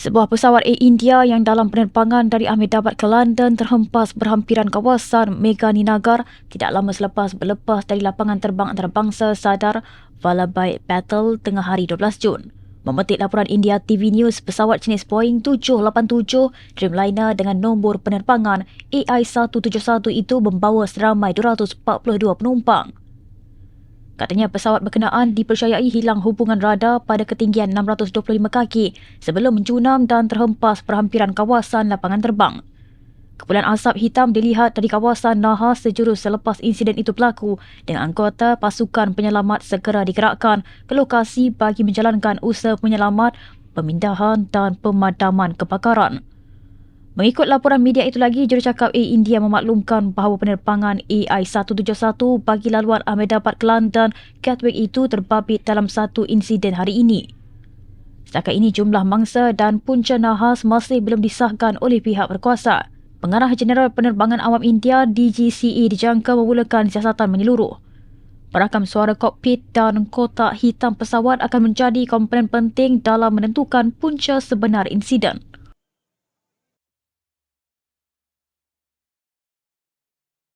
Sebuah pesawat Air India yang dalam penerbangan dari Ahmedabad ke London terhempas berhampiran kawasan Meghaninagar tidak lama selepas berlepas dari lapangan terbang antarabangsa Sadar Vallabhbhai Patel tengah hari 12 Jun. Memetik laporan India TV News, pesawat jenis Boeing 787 Dreamliner dengan nombor penerbangan AI-171 itu membawa seramai 242 penumpang. Katanya pesawat berkenaan dipercayai hilang hubungan radar pada ketinggian 625 kaki sebelum mencunam dan terhempas perhampiran kawasan lapangan terbang. Kepulan asap hitam dilihat dari kawasan Nahas sejurus selepas insiden itu berlaku dengan anggota pasukan penyelamat segera digerakkan ke lokasi bagi menjalankan usaha penyelamat, pemindahan dan pemadaman kebakaran. Mengikut laporan media itu lagi, jurucakap Air India memaklumkan bahawa penerbangan AI-171 bagi laluan Ahmedabad ke London Gatwick itu terbabit dalam satu insiden hari ini. Setakat ini jumlah mangsa dan punca nahas masih belum disahkan oleh pihak berkuasa. Pengarah Jeneral Penerbangan Awam India DGCA dijangka memulakan siasatan menyeluruh. Perakam suara kokpit dan kotak hitam pesawat akan menjadi komponen penting dalam menentukan punca sebenar insiden.